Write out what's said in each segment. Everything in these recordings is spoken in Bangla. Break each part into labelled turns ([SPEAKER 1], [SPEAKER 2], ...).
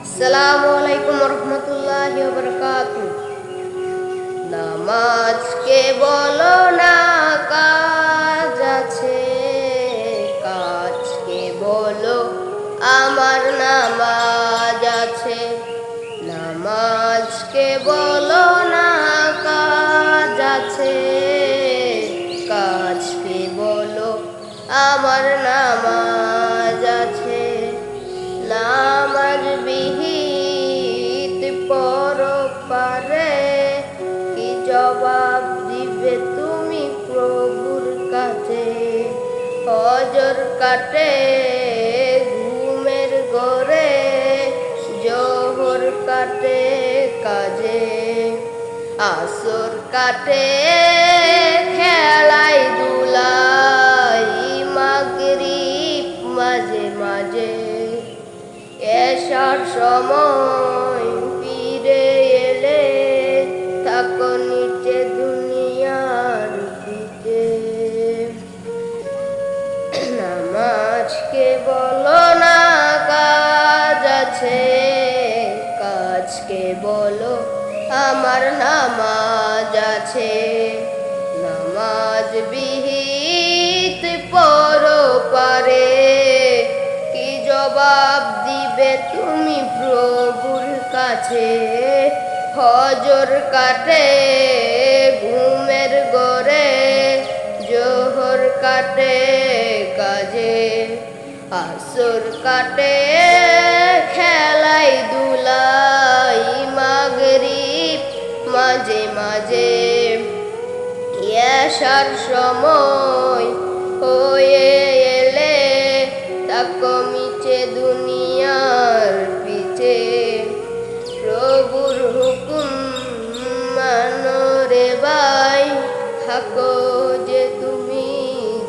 [SPEAKER 1] আসসালামু আলাইকুম রহমতুল্লাহ বরকাত নামাজকে বলো আমার নামাজ আছে। নামাজ বিহিত পর পারে কি জবাব দিবে তুমি প্রভুর কাছে? হজর কাটে ঘুমের গড়ে, জোহর কাটে কাজে। আসর কাটে খেলাই দুলাই এসার সময় ফিরে এলে থাকো নিচে দুনিয়ার দিকে। নামাজকে বলো না কাজ আছে কাজকে বলো আমার নামাজ আছে। নামাজ বিহিত জবাব দিবে তুমি প্রভুর কাছে। হজর কাটে, ঘুমের গড়ে, জোহর কাটে কাজে। আসর কাটে, খেলাই দুলাই, মাগরিব মাঝে মাঝে। ইয়াসার সময় কমিছে দুনিয়ার পিছে। প্রভুর হুকুম মানো রে ভাই, থাকো যে তুমি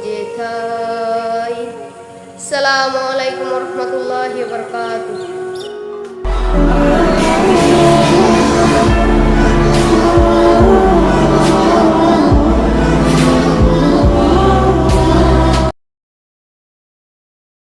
[SPEAKER 1] যেথাই সালামু আলাইকুম রহমতুল্লাহ বরকাতুহ।